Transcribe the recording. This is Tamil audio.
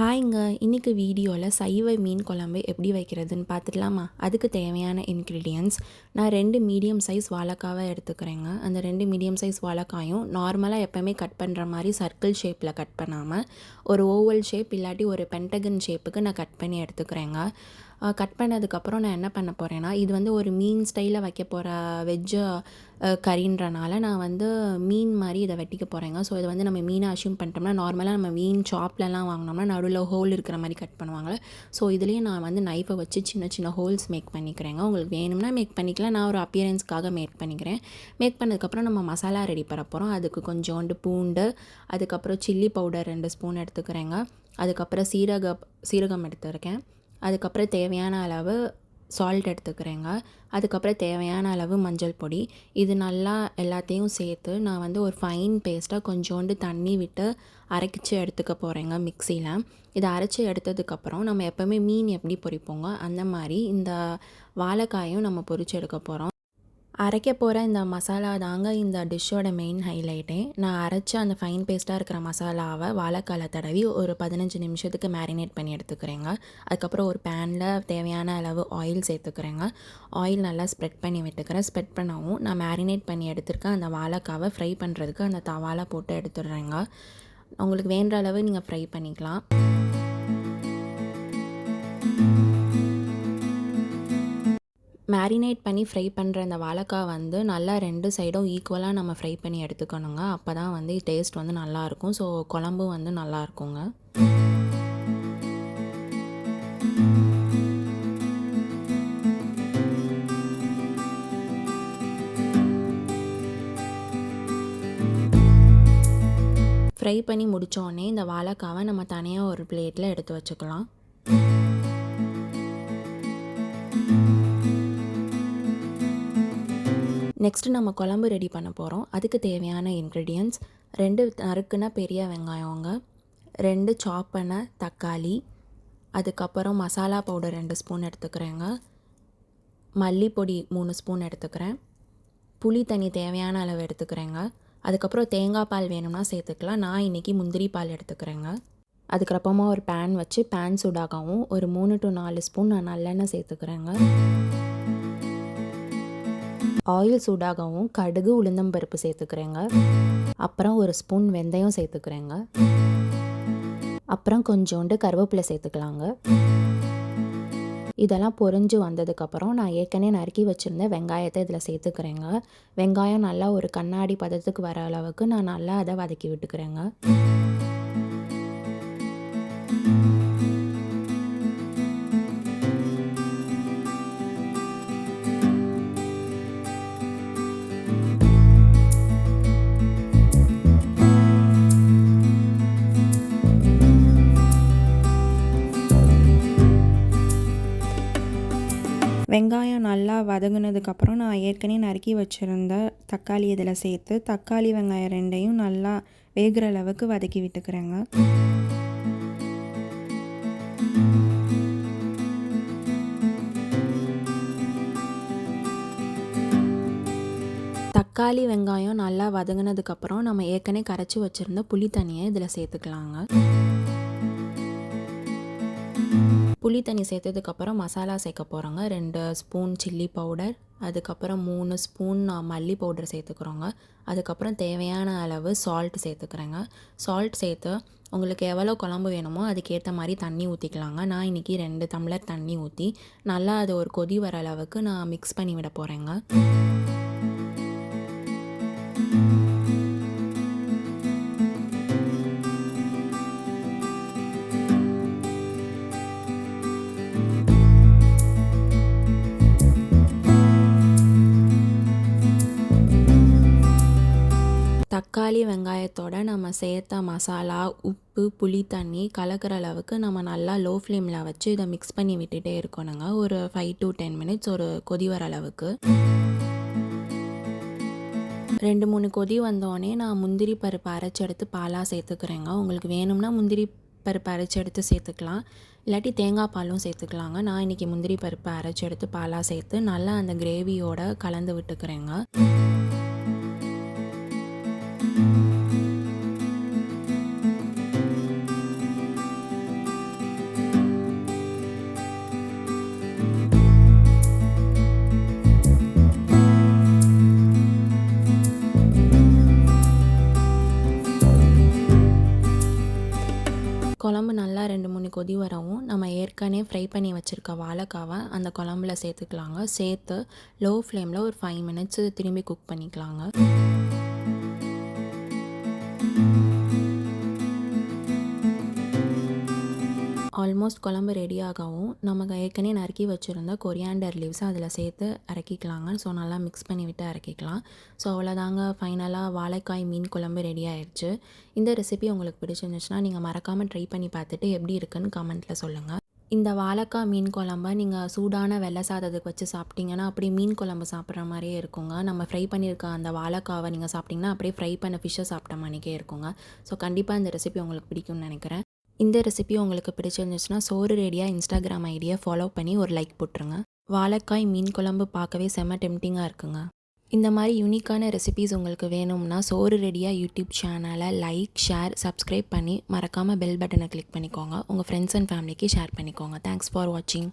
ஹாய்ங்க இன்றைக்கி வீடியோவில் சைவ மீன் குழம்பு எப்படி வைக்கிறதுன்னு பார்த்துக்கலாமா? அதுக்கு தேவையான இன்க்ரீடியன்ஸ் நான் ரெண்டு மீடியம் சைஸ் வாழைக்காவை எடுத்துக்கிறேங்க. அந்த ரெண்டு மீடியம் சைஸ் வாழைக்காயும் நார்மலாக எப்போவுமே கட் பண்ணுற மாதிரி சர்க்கிள் ஷேப்பில் கட் பண்ணாமல் ஒரு ஓவல் ஷேப் இல்லாட்டி ஒரு பென்டகன் ஷேப்புக்கு நான் கட் பண்ணி எடுத்துக்கிறேங்க. கட் பண்ணதுக்கப்புறம் நான் என்ன பண்ண போகிறேன்னா இது வந்து ஒரு மீன் ஸ்டைலில் வைக்க போகிற வெஜ்ஜு கறின்றனால நான் வந்து மீன் மாதிரி இதை வெட்டிக்க போகிறேங்க ஸோ இதை வந்து நம்ம மீனை அஷ்யூம் பண்ணிட்டோம்னா நார்மலாக நம்ம மீன் ஷாப்லலாம் வாங்கினோம்னா நடுவில் ஹோல் இருக்கிற மாதிரி கட் பண்ணுவாங்களே ஸோ இதுலேயும் நான் வந்து நைஃபை வச்சு சின்ன சின்ன ஹோல்ஸ் மேக் பண்ணிக்கிறேங்க. உங்களுக்கு வேணும்னா மேக் பண்ணிக்கலாம். நான் ஒரு அப்பியரன்ஸ்க்காக மேக் பண்ணிக்கிறேன். மேக் பண்ணதுக்கப்புறம் நம்ம மசாலா ரெடி பண்ண போகிறோம் அதுக்கு கொஞ்சோண்டு பூண்டு அதுக்கப்புறம் சில்லி பவுடர் ரெண்டு ஸ்பூன் எடுத்துக்கிறேங்க. அதுக்கப்புறம் சீரக சீரகம் எடுத்துருக்கேன். அதுக்கப்புறம் தேவையான அளவு சால்ட் எடுத்துக்கிறேங்க. அதுக்கப்புறம் தேவையான அளவு மஞ்சள் பொடி. இது நல்லா எல்லாத்தையும் சேர்த்து நான் வந்து ஒரு ஃபைன் பேஸ்ட்டாக கொஞ்சோண்டு தண்ணி விட்டு அரைச்சி எடுத்துக்க போகிறேங்க மிக்சியில் இதை அரைச்சி எடுத்ததுக்கப்புறம் நம்ம எப்போவுமே மீன் எப்படி பொரிப்போங்க? அந்த மாதிரி இந்த வாழைக்காயும் நம்ம பொரிச்சு எடுக்க போகிறோம் அரைக்க போகிற இந்த மசாலா தாங்க இந்த டிஷ்ஷோட மெயின் ஹைலைட்டே நான் அரைச்ச அந்த ஃபைன் பேஸ்ட்டாக இருக்கிற மசாலாவை வாழைக்கால தடவி ஒரு பதினஞ்சு நிமிஷத்துக்கு மேரினேட் பண்ணி எடுத்துக்கிறேங்க. அதுக்கப்புறம் ஒரு பேனில் தேவையான அளவு ஆயில் சேர்த்துக்கிறேங்க. ஆயில் நல்லா ஸ்ப்ரெட் பண்ணி விட்டுக்கிறேன். ஸ்ப்ரெட் பண்ணவும் நான் மேரினேட் பண்ணி எடுத்துருக்கேன் அந்த வாழைக்காவை ஃப்ரை பண்ணுறதுக்கு அந்த தவாலை போட்டு எடுத்துடுறேங்க. உங்களுக்கு வேண்ட அளவு நீங்கள் ஃப்ரை பண்ணிக்கலாம். மேரினேட் பண்ணி ஃப்ரை பண்ணுற அந்த வாழைக்காய் வந்து நல்லா ரெண்டு சைடும் ஈக்குவலாக நம்ம ஃப்ரை பண்ணி எடுத்துக்கணுங்க. அப்போ தான் வந்து டேஸ்ட் வந்து நல்லாயிருக்கும் ஸோ குழம்பு வந்து நல்லா இருக்குங்க. ஃப்ரை பண்ணி முடித்தோடனே இந்த வாழைக்காவை நம்ம தனியாக ஒரு பிளேட்டில் எடுத்து வச்சுக்கலாம். நெக்ஸ்ட்டு நம்ம குழம்பு ரெடி பண்ண போகிறோம் அதுக்கு தேவையான இன்க்ரீடியன்ஸ் ரெண்டு நறுக்குனா பெரிய வெங்காயங்க ரெண்டு சாப் பண்ண தக்காளி அதுக்கப்புறம் மசாலா பவுடர் ரெண்டு ஸ்பூன் எடுத்துக்கிறேங்க. மல்லிப்பொடி மூணு ஸ்பூன் எடுத்துக்கிறேன். புளி தண்ணி தேவையான அளவு எடுத்துக்கிறேங்க. அதுக்கப்புறம் தேங்காய் பால் வேணும்னா சேர்த்துக்கலாம். நான் இன்றைக்கி முந்திரி பால் எடுத்துக்கிறேங்க. அதுக்கப்புறமா ஒரு பேன் வச்சு பேன் சூடாகவும் ஒரு மூணு டு நாலு ஸ்பூன் நான் நல்லெண்ணெய் சேர்த்துக்கிறேங்க. ஆயில் சூடாகவும் கடுகு உளுந்தம்பருப்பு சேர்த்துக்கிறேங்க. அப்புறம் ஒரு ஸ்பூன் வெந்தயம் சேர்த்துக்கிறேங்க. அப்புறம் கொஞ்சோண்டு கருவேப்பிலை சேர்த்துக்கலாங்க. இதெல்லாம் பொறிஞ்சு வந்ததுக்கப்புறம் நான் ஏற்கனவே நறுக்கி வச்சுருந்த வெங்காயத்தை இதில் சேர்த்துக்கிறேங்க. வெங்காயம் நல்லா ஒரு கண்ணாடி பதத்துக்கு வர அளவுக்கு நான் நல்லா அதை வதக்கி விட்டுக்கிறேங்க. வெங்காயம் நல்லா வதங்கினதுக்கப்புறம் நான் ஏற்கனவே நறுக்கி வச்சுருந்த தக்காளி இதில் சேர்த்து தக்காளி வெங்காயம் ரெண்டையும் நல்லா வேகிற அளவுக்கு வதக்கி விட்டுக்கிறேங்க. தக்காளி வெங்காயம் நல்லா வதங்கினதுக்கப்புறம் நம்ம ஏற்கனவே கரைச்சி வச்சுருந்த புளி தண்ணியை இதில் சேர்த்துக்கலாங்க. புளி தண்ணி சேர்த்ததுக்கப்புறம் மசாலா சேர்க்க போகிறோங்க ரெண்டு ஸ்பூன் சில்லி பவுடர் அதுக்கப்புறம் மூணு ஸ்பூன் மல்லி பவுடர் சேர்த்துக்கிறோங்க. அதுக்கப்புறம் தேவையான அளவு சால்ட் சேர்த்துக்கிறேங்க. சால்ட் சேர்த்து உங்களுக்கு எவ்வளோ குழம்பு வேணுமோ அதுக்கேற்ற மாதிரி தண்ணி ஊற்றிக்கலாங்க நான் இன்றைக்கி ரெண்டு டம்ளர் தண்ணி ஊற்றி நல்லா அது ஒரு கொதி வர அளவுக்கு நான் மிக்ஸ் பண்ணி விட போகிறேங்க தக்காளி வெங்காயத்தோட நம்ம சேர்த்த மசாலா உப்பு புளி தண்ணி கலக்கிற அளவுக்கு நம்ம நல்லா லோ ஃப்ளேமில் வச்சு இதை மிக்ஸ் பண்ணி விட்டுட்டே இருக்கணுங்க ஒரு ஃபைவ் டு டென் மினிட்ஸ் ஒரு கொதி வர அளவுக்கு. ரெண்டு மூணு கொதி வந்தோடனே நான் முந்திரி பருப்பு அரைச்சி எடுத்து பாலாக சேர்த்துக்கிறேங்க. உங்களுக்கு வேணும்னா முந்திரி பருப்பு அரைச்சி எடுத்து சேர்த்துக்கலாம். இல்லாட்டி தேங்காய் பாலும் சேர்த்துக்கலாங்க. நான் இன்றைக்கி முந்திரி பருப்பு அரைச்சி எடுத்து பாலாக சேர்த்து நல்லா அந்த கிரேவியோட கலந்து விட்டுக்கிறேங்க. நல்லா ரெண்டு மூணு கொதி வரவும் நம்ம ஏற்கனவே ஃப்ரை பண்ணி வச்சுருக்க வாழைக்காவை அந்த குழம்புல சேர்த்துக்கலாங்க. சேர்த்து லோ ஃப்ளேமில் ஒரு ஃபைவ் மினிட்ஸ் திரும்பி குக் பண்ணிக்கலாங்க. ஆல்மோஸ்ட் குழம்பு ரெடி ஆகவும் நம்ம ஏற்கனவே நறுக்கி வச்சுருந்த கொரியாண்டர் லீவ்ஸை அதில் சேர்த்து இறக்கிக்கலாங்க. ஸோ நல்லா மிக்ஸ் பண்ணி விட்டு இறக்கிக்கலாம். ஸோ அவ்வளோதாங்க. ஃபைனலாக வாழைக்காய் மீன் குழம்பு ரெடி ஆயிடுச்சு இந்த ரெசிபி உங்களுக்கு பிடிச்சிருந்துச்சுன்னா நீங்கள் மறக்காமல் ட்ரை பண்ணி பார்த்துட்டு எப்படி இருக்குன்னு கமெண்ட்டில் சொல்லுங்கள் இந்த வாழைக்காய் மீன் குழம்ப நீங்கள் சூடான வெள்ளை சாதத்துக்கு வச்சு சாப்பிட்டீங்கன்னா அப்படியே மீன் குழம்பு சாப்பிட்ற மாதிரியே இருக்குங்க. நம்ம ஃப்ரை பண்ணியிருக்க அந்த வாழைக்காவை நீங்கள் சாப்பிட்டிங்கன்னா அப்படியே ஃப்ரை பண்ண ஃபிஷ்ஷை சாப்பிட்ட மாதிரிக்கே இருக்குங்க. ஸோ கண்டிப்பாக இந்த ரெசிபி உங்களுக்கு பிடிக்கும்னு நினைக்கிறேன். இந்த ரெசிபி உங்களுக்கு பிடிச்சிருந்துச்சுன்னா சோறு ரேடியாக இன்ஸ்டாகிராம் ஐடியை ஃபாலோ பண்ணி ஒரு லைக் போட்டுருங்க. வாழைக்காய் மீன் குழம்பு பார்க்கவே செம டெம்டிங்காக இருக்குங்க. இந்த மாதிரி யூனிக்கான ரெசிபிஸ் உங்களுக்கு வேணும்னா சோறு ரெடியாக யூடியூப் சேனலை லைக் ஷேர் சப்ஸ்கிரைப் பண்ணி மறக்காமல் பெல் பட்டனை கிளிக் பண்ணிக்கோங்க. உங்கள் ஃப்ரெண்ட்ஸ் அண்ட் ஃபேமிலிக்கு ஷேர் பண்ணிக்கோங்க. தேங்க்ஸ் ஃபார் வாட்சிங்